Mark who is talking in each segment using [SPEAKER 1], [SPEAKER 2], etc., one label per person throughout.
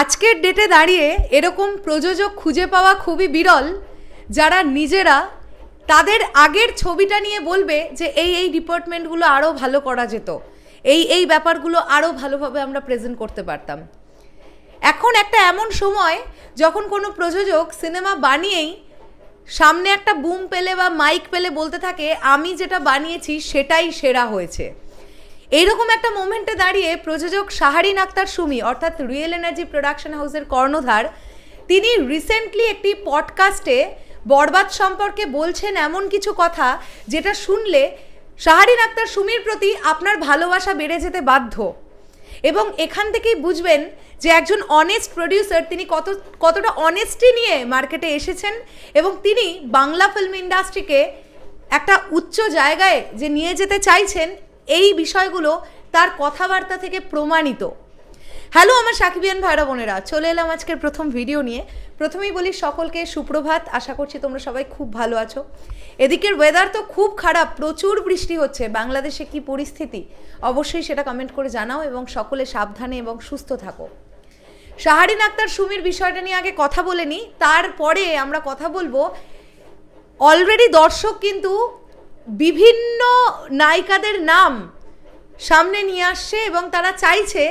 [SPEAKER 1] আজকের ডেটে দাঁড়িয়ে এরকম প্রযোজক খুঁজে পাওয়া খুবই বিরল, যারা নিজেরা তাদের আগের ছবিটা নিয়ে বলবে যে এই এই ডিপার্টমেন্টগুলো আরও ভালো করা যেত। এই এই ব্যাপারগুলো আরও ভালোভাবে আমরা প্রেজেন্ট করতে পারতাম। এখন একটা এমন সময় যখন কোনো প্রযোজক সিনেমা বানিয়েই সামনে একটা বুম পেলে বা মাইক পেলে বলতে থাকে, আমি যেটা বানিয়েছি সেটাই সেরা হয়েছে। এইরকম একটা মোমেন্টে দাঁড়িয়ে প্রযোজক শাহারিন আক্তার সুমি, অর্থাৎ রিয়েল এনার্জি প্রোডাকশন হাউসের কর্ণধার, তিনি রিসেন্টলি একটি পডকাস্টে বরবাদ সম্পর্কে বলছেন এমন কিছু কথা যেটা শুনলে শাহারিন আক্তার সুমির প্রতি আপনার ভালোবাসা বেড়ে যেতে বাধ্য। এবং এখান থেকেই বুঝবেন যে একজন অনেস্ট প্রডিউসার তিনি কত, কতটা অনেস্টি নিয়ে মার্কেটে এসেছেন এবং তিনি বাংলা ফিল্ম ইন্ডাস্ট্রিকে একটা উচ্চ জায়গায় যে নিয়ে যেতে চাইছেন এই বিষয়গুলো তার কথাবার্তা থেকে প্রমাণিত। হ্যালো আমার সাকিবিয়ান ভাইরা বোনেরা, চলে এলাম আজকের প্রথম ভিডিও নিয়ে। প্রথমেই বলি সকলকে সুপ্রভাত, আশা করছি তোমরা সবাই খুব ভালো আছো। এদিকের ওয়েদার তো খুব খারাপ, প্রচুর বৃষ্টি হচ্ছে, বাংলাদেশে কি পরিস্থিতি? অবশ্যই সেটা কমেন্ট করে জানাও এবং সকলে সাবধানে এবং সুস্থ থাকো। শাহারিন আক্তার সুমির বিষয়টা নিয়ে আগে কথা বলে নিই, তারপরে আমরা কথা বলব। অলরেডি দর্শক কিন্তু বিভিন্ন নায়িকাদের নাম সামনে নিয়ে আসছে এবং তারা চাইছে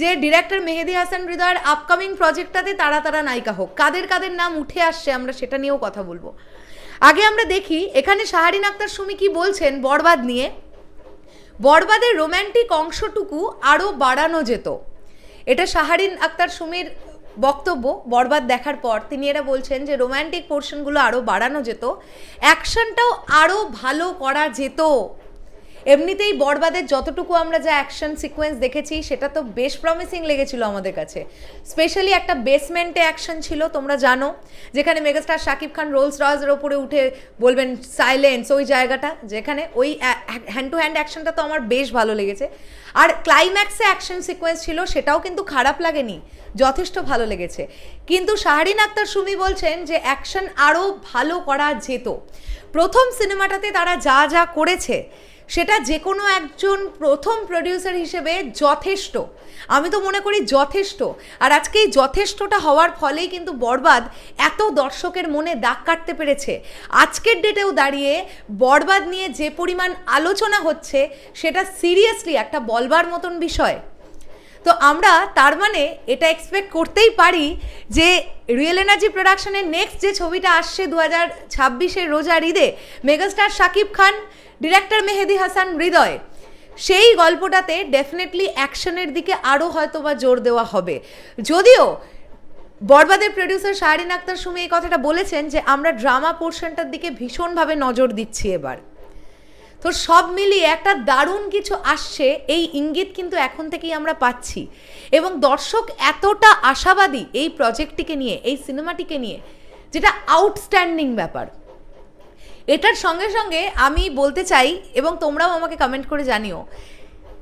[SPEAKER 1] যে ডিরেক্টর মেহেদি হাসান হৃদয়ের আপকামিং প্রজেক্টটাতে তারা তারা নায়িকা হোক। কাদের কাদের নাম উঠে আসছে আমরা সেটা নিয়েও কথা বলব। আগে আমরা দেখি, এখানে শাহারিন আক্তার সুমি কি বলছেন বরবাদ নিয়ে? বরবাদের রোম্যান্টিক অংশটুকু আরও বাড়ানো যেত। এটা শাহারিন আক্তার সুমির বক্তব্য বরবাদ দেখার পর তিনি এরা বলছেন যে রোম্যান্টিক পোর্শনগুলো আরও বাড়ানো যেত। অ্যাকশনটাও আরও ভালো করা যেত। এমনিতেই বরবাদের যতটুকু আমরা যা অ্যাকশন সিকোয়েন্স দেখেছি, সেটা তো বেশ প্রমিসিং লেগেছিল আমাদের কাছে। স্পেশালি একটা বেসমেন্টে অ্যাকশন ছিল, তোমরা জানো, যেখানে মেগাস্টার শাকিব খান রোলস রয়েসের ওপরে উঠে বলবেন সাইলেন্স ওই জায়গাটা, যেখানে ওই হ্যান্ড টু হ্যান্ড অ্যাকশনটা তো আমার বেশ ভালো লেগেছে। আর ক্লাইম্যাক্সে অ্যাকশন সিকোয়েন্স ছিল, সেটাও কিন্তু খারাপ লাগেনি, যথেষ্ট ভালো লেগেছে। কিন্তু শাহরিন আক্তার সুমি বলছেন যে অ্যাকশন আরও ভালো করা যেত। প্রথম সিনেমাটাতে তারা যা যা করেছে সেটা যে কোনো একজন প্রথম প্রডিউসার হিসেবে যথেষ্ট। আমি তো মনে করি যথেষ্ট। আর আজকে এই যথেষ্টটা হওয়ার ফলেই কিন্তু বরবাদ এত দর্শকের মনে দাগ কাটতে পেরেছে। আজকের ডেটেও দাঁড়িয়ে বরবাদ নিয়ে যে পরিমাণ আলোচনা হচ্ছে, সেটা সিরিয়াসলি একটা বলবার মতন বিষয়। তো আমরা তার মানে এটা এক্সপেক্ট করতেই পারি যে রিয়েল এনার্জি প্রোডাকশনের নেক্সট যে ছবিটা আসছে দু হাজার ছাব্বিশের রোজার ঈদে মেগাস্টার শাকিব খান ডিরেক্টর মেহেদি হাসান হৃদয়, সেই গল্পটাতে ডেফিনেটলি অ্যাকশনের দিকে আরও হয়তো বা জোর দেওয়া হবে। যদিও বরবাদের প্রডিউসার শাহরিন আক্তার সুমি এই কথাটা বলেছেন যে আমরা ড্রামা পোর্শনটার দিকে ভীষণভাবে নজর দিচ্ছি এবার। তো সব মিলিয়ে একটা দারুণ কিছু আসছে। এই ইঙ্গিত কিন্তু এখন থেকেই আমরা পাচ্ছি। এবং দর্শক এতটা আশাবাদী এই প্রজেক্টটিকে নিয়ে, এই সিনেমাটিকে নিয়ে, যেটা আউটস্ট্যান্ডিং ব্যাপার। এটার সঙ্গে সঙ্গে আমি বলতে চাই, এবং তোমরাও আমাকে কমেন্ট করে জানিও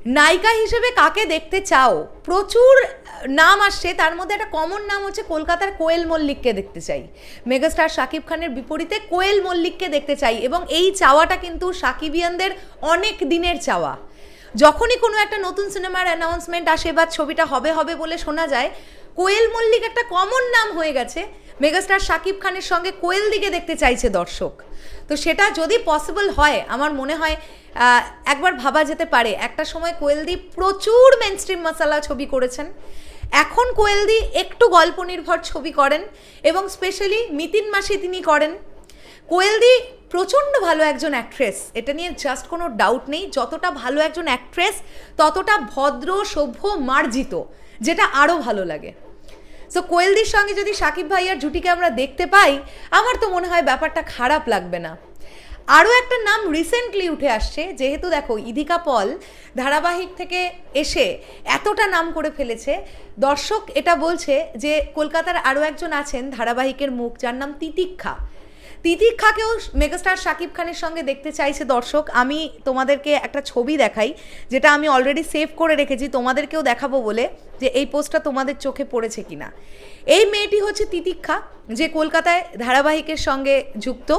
[SPEAKER 1] নায়িকা হিসেবে কাকে দেখতে চাও? প্রচুর নাম আসছে, তার মধ্যে একটা কমন নাম হচ্ছে কলকাতার কোয়েল মল্লিককে দেখতে চাই। মেগাস্টার শাকিব খানের বিপরীতে কোয়েল মল্লিককে দেখতে চাই এবং এই চাওয়াটা কিন্তু সাকিবিয়ানদের অনেক দিনের চাওয়া। যখনই কোনো একটা নতুন সিনেমার অ্যানাউন্সমেন্ট আসে বা ছবিটা হবে হবে বলে শোনা যায়, কোয়েল মল্লিক একটা কমন নাম হয়ে গেছে। মেগাস্টার শাকিব খানের সঙ্গে কোয়েল দিকে দেখতে চাইছে দর্শক। তো সেটা যদি পসিবল হয়, আমার মনে হয় একবার ভাবা যেতে পারে। একটা সময় কোয়েলদি প্রচুর মেন মেনস্ট্রিম মশালা ছবি করেছেন। এখন কোয়েলদি একটু গল্প নির্ভর ছবি করেন এবং স্পেশালি মিতিন মাসি তিনি করেন। কোয়েলদি প্রচণ্ড ভালো একজন অ্যাক্ট্রেস এটা নিয়ে জাস্ট কোনো ডাউট নেই। যতটা ভালো একজন অ্যাক্ট্রেস ততটা ভদ্র, সভ্য, মার্জিত, যেটা আরও ভালো লাগে। সো কোয়েলদির সঙ্গে যদি সাকিব ভাইয়ার জুটিকে আমরা দেখতে পাই, আমার তো মনে হয় ব্যাপারটা খারাপ লাগবে না। আরও একটা নাম রিসেন্টলি উঠে আসছে, যেহেতু দেখো ইদিকা পল ধারাবাহিক থেকে এসে এতটা নাম করে ফেলেছে। দর্শক এটা বলছে যে, কলকাতার আরও একজন আছেন ধারাবাহিকের মুখ, যার নাম তিতিক্ষা। তিতিক্ষাকেও মেগাস্টার শাকিব খানের সঙ্গে দেখতে চাইছে দর্শক। আমি তোমাদেরকে একটা ছবি দেখাই, যেটা আমি অলরেডি সেভ করে রেখেছি, তোমাদেরকেও দেখাবো বলে যে এই পোস্টটা তোমাদের চোখে পড়েছে কিনা। এই মেয়েটি হচ্ছে তিতিক্ষা যে কলকাতায় ধারাবাহিকের সঙ্গে যুক্ত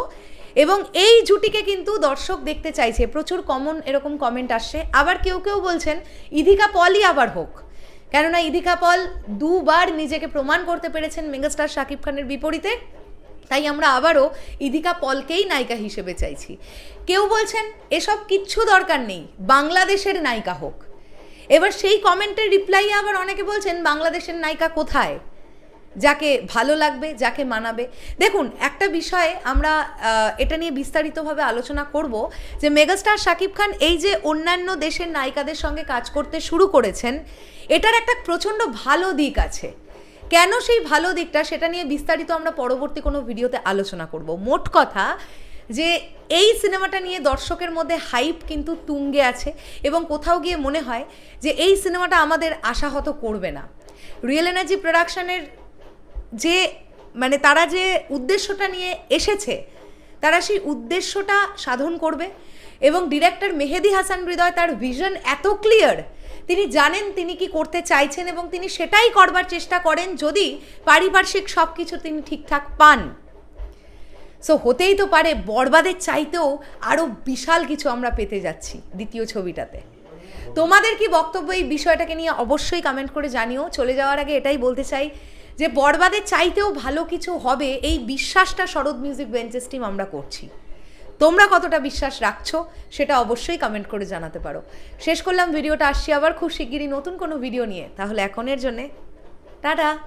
[SPEAKER 1] এবং এই জুটিকে কিন্তু দর্শক দেখতে চাইছে। প্রচুর কমন এরকম কমেন্ট আসছে। আবার কেউ কেউ বলছেন, ইধিকা পলই আবার হোক। কেননা ইদিকা পল দুবার নিজেকে প্রমাণ করতে পেরেছেন মেগাস্টার শাকিব খানের বিপরীতে। তাই আমরা আবারও ইদিকা পলকেই নায়িকা হিসেবে চাইছি। কেউ বলছেন, এসব কিচ্ছু দরকার নেই, বাংলাদেশের নায়িকা হোক। এবার সেই কমেন্টের রিপ্লাই আবার অনেকে বলছেন, বাংলাদেশের নায়িকা কোথায়? যাকে ভালো লাগবে, যাকে মানাবে। দেখুন, একটা বিষয়ে আমরা এটা নিয়ে বিস্তারিতভাবে আলোচনা করব যে মেগাস্টার শাকিব খান এই যে অন্যান্য দেশের নায়িকাদের সঙ্গে কাজ করতে শুরু করেছেন, এটার একটা প্রচণ্ড ভালো দিক আছে। কেন সেই ভালো দিকটা সেটা নিয়ে বিস্তারিত আমরা পরবর্তী কোনো ভিডিওতে আলোচনা করব। মোট কথা যে এই সিনেমাটা নিয়ে দর্শকের মধ্যে হাইপ কিন্তু তুঙ্গে আছে এবং কোথাও গিয়ে মনে হয় যে এই সিনেমাটা আমাদের আশাহত করবে না। রিয়েল এনার্জি প্রোডাকশানের যে মানে তারা যে উদ্দেশ্যটা নিয়ে এসেছে, তারা সেই উদ্দেশ্যটা সাধন করবে এবং ডিরেক্টর মেহেদি হাসান হৃদয় তার ভিশন এত ক্লিয়ার তিনি জানেন তিনি কি করতে চাইছেন এবং তিনি সেটাই করবার চেষ্টা করেন যদি পারিপার্শ্বিক সব কিছু তিনি ঠিকঠাক পান। সো হতেই তো পারে, বরবাদের চাইতেও আরও বিশাল কিছু আমরা পেতে যাচ্ছি দ্বিতীয় ছবিটাতে। তোমাদের কি বক্তব্য এই বিষয়টাকে নিয়ে অবশ্যই কমেন্ট করে জানিও। চলে যাওয়ার আগে এটাই বলতে চাই যে, বরবাদের চাইতেও ভালো কিছু হবে এই বিশ্বাসটা শরৎ মিউজিক বেঞ্চেস টিম আমরা করছি। তোমরা কতটা বিশ্বাস রাখছো সেটা অবশ্যই কমেন্ট করে জানাতে পারো। শেষ করলাম, ভিডিওটা আসছি আবার খুব শিগগিরই নতুন কোনো ভিডিও নিয়ে। তাহলে এখনের জন্যে, টাটা!